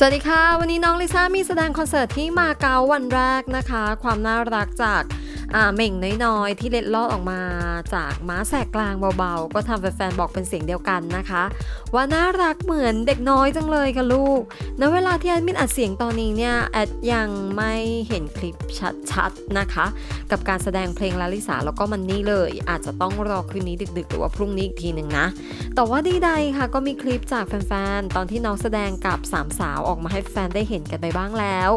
สวัสดีค่ะ วันนี้น้องลิซ่ามีแสดงคอนเสิร์ตที่มาเก๊าวันแรกนะคะ ความน่ารักจาก เหม่งน้อยๆ ที่เล็ดลอดออกมาจากม้าแสกกลางเบาๆ ก็ทำแฟนๆบอกเป็นเสียงเดียวกันนะคะ ว่าน่ารักเหมือนเด็กน้อยจังเลยค่ะลูกณเวลาที่แอดมินอัดเสียงตอนนี้เนี่ยแอดยังไม่เห็นคลิปชัดๆนะคะ กับการแสดงเพลงลาลิสาแล้วก็มันนี่เลย อาจจะต้องรอคืนนี้ดึกๆ หรือว่าพรุ่งนี้อีกทีหนึ่งนะ แต่ว่าดีใดค่ะก็มีคลิปจากแฟนๆตอนที่น้องแสดงกับสามสาวออกมาให้แฟนได้เห็นกันไปบ้างแล้ว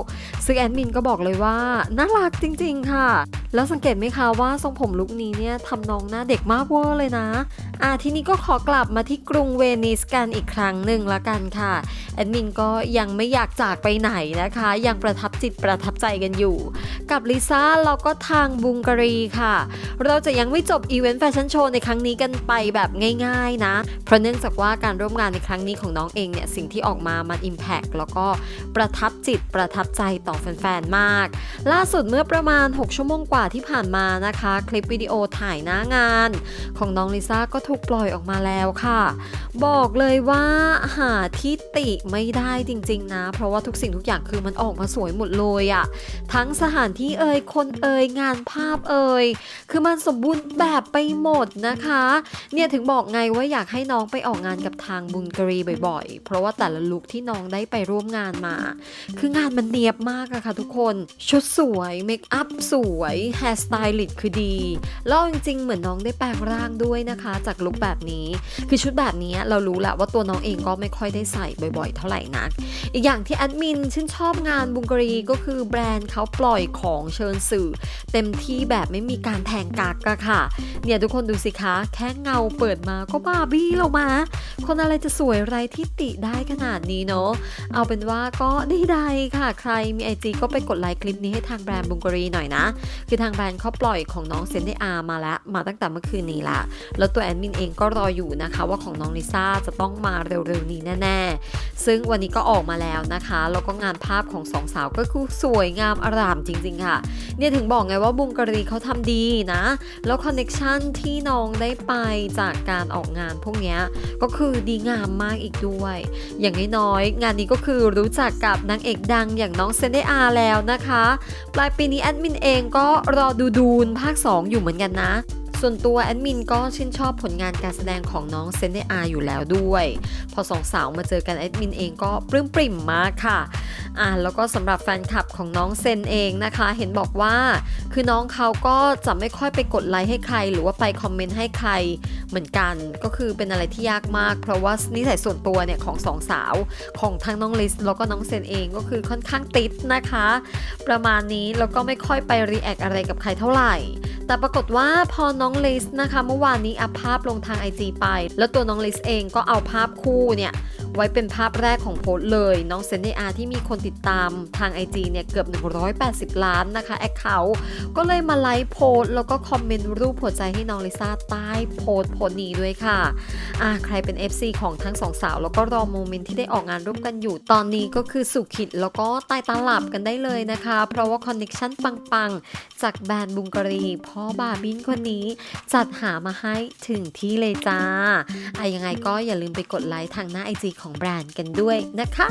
ซึ่งแอดมินก็บอกเลยว่าน่ารักจริง ๆ ค่ะ แล้วสังเกตไหมคะว่าทรงผมลุคนี้เนี่ยทำน้องหน้าเด็กมากเวอร์เลยนะ อะทีนี้ก็ขอกลับมาที่กรุงเวนิสกันอีกครั้งหนึ่งละกันค่ะแอดมินก็ยังไม่อยากจากไปไหนนะคะ ยังประทับจิตประทับใจกันอยู่ กับลิซ่าแล้วก็ทางบุงการีค่ะ เราจะยังไม่จบอีเวนต์แฟชั่นโชว์ในครั้งนี้กันไปแบบง่ายๆนะ เพราะเนื่องจากว่าการร่วมงานในครั้งนี้ของน้องเองเนี่ยสิ่งที่ออกมามัน Impact แล้วก็ประทับจิตประทับใจต่อแฟนๆมาก ล่าสุดเมื่อประมาณ 6 ชั่วโมงกว่าที่ผ่านมานะคะ คลิปวิดีโอถ่ายหน้างาน ของน้องลิซ่าก็ถูกปล่อยออกมาแล้วค่ะ บอกเลยว่าหาที่ติไม่ได้จริง ๆ นะ เพราะว่าทุกสิ่งทุกอย่างคือมันออกมาสวยหมดเลยอะทั้งสถานที่เอ่ยคนเอ่ยงานภาพเอ่ยคือมันสมบูรณ์แบบไปหมดนะคะ เนี่ยถึงบอกไงว่าอยากให้น้องไปออกงานกับทางบุญกรีบ่อยๆ เพราะว่าแต่ละลุคที่น้องได้ไปร่วมงานมา คืองานมันเนียบมากอะค่ะทุกคน ชุดสวย เมคอัพสวยแฮร์สไตลิสต์คือดีแล้วจริงๆ เหมือนน้องได้แปลงร่างด้วยนะคะ จากลุคแบบนี้ คือชุดแบบนี้เรารู้แหละว่าตัวน้องเองก็ไม่ค่อยได้ใส่บ่อยๆ เท่าไหร่นัก อีกอย่างที่แอดมินชื่นชอบงานบุงกรีก็คือแบรนด์เขาปล่อยของเชิญสื่อ เต็มที่แบบไม่มีการแทงกักอะค่ะ เนี่ยทุกคนดูสิคะ แค่เงาเปิดมาก็บาร์บี้เรามา คนอะไรจะสวยไรที่ติได้ขนาดนี้เนาะ เอาเป็นว่าก็ได้ใดค่ะ ใครมี IG ก็ไปกดไลค์คลิปนี้ให้ทางแบรนด์บุงกรีหน่อยนะ คือทางแบรนด์เขาปล่อยของน้องเซนได้อามาแล้ว มาตั้งแต่เมื่อคืนนี้ละ แล้วตัวแอดมินเองก็รออยู่นะคะว่าของน้องลิซ่าจะต้องมาเร็วๆนี้แน่ๆ ซึ่งวันนี้ก็ออกมาแล้วนะคะ แล้วก็งานภาพของสองสาวก็คือสวยงามอร่ามจริงๆค่ะ เนี่ยถึงบอกไงว่าบุงการีเขาทำดีนะ แล้วคอนเน็ชันที่น้องได้ไปจากการออกงานพวกนี้ก็คือดีงามมากอีกด้วย อย่างน้อยๆงานนี้ก็คือรู้จักกับนางเอกดังอย่างน้องเซนเดอาแล้วนะคะ ปลายปีนี้แอดมินเองก็รอดูดูนภาค 2 อยู่เหมือนกันนะ ส่วนตัวแอดมินก็ชื่นชอบผลงานการแสดงของน้องเซนเดอาอยู่แล้วด้วย พอสองสาวมาเจอกันแอดมินเองก็ปลื้มปริ่มมากค่ะอ่าแล้วก็สำหรับแฟนคลับของน้องเซนเองนะคะ เห็นบอกว่า คือน้องเขาก็จะไม่ค่อยไปกดไลค์ให้ใคร หรือว่าไปคอมเมนต์ให้ใครเหมือนกันก็คือเป็นอะไรที่ยากมาก เพราะว่านิสัยส่วนตัวเนี่ยของสองสาวของทั้งน้องลิสแล้วก็น้องเซนเองก็คือค่อนข้างติดนะคะ ประมาณนี้แล้วก็ไม่ค่อยไปรีแอคอะไรกับใครเท่าไหร่ แต่ปรากฏว่าพอน้องลิสนะคะเมื่อวานนี้อัพภาพลงทาง IG ไป แล้วตัวน้องลิสเองก็เอาภาพคู่เนี่ยไว้เป็นภาพแรกของโพสเลย น้องเซนเนอาที่มีคนติดตามทาง IG เนี่ยเกือบ 180 ล้านนะคะแอคเคาท์ก็เลยมาไลค์โพสแล้วก็คอมเมนต์รูปหัวใจให้น้องลิซ่าใต้โพสโพสนี้ด้วยค่ะอ่าใครเป็น FC ของทั้งสองสาว แล้วก็รอโมเมนต์ที่ได้ออกงานร่วมกันอยู่ตอนนี้ก็คือสุขิดแล้วก็ใต้ตาหลับกันได้เลยนะคะ เพราะว่าคอนเน็ชันปังๆ จากแบรนด์บุงการีพ่อพ่อบาบินคนนี้ จัดหามาให้ถึงที่เลยจ้าอะยังไงก็อย่าลืมไปกดไลค์ทางหน้าไอจีของแบรนด์กันด้วยนะคะ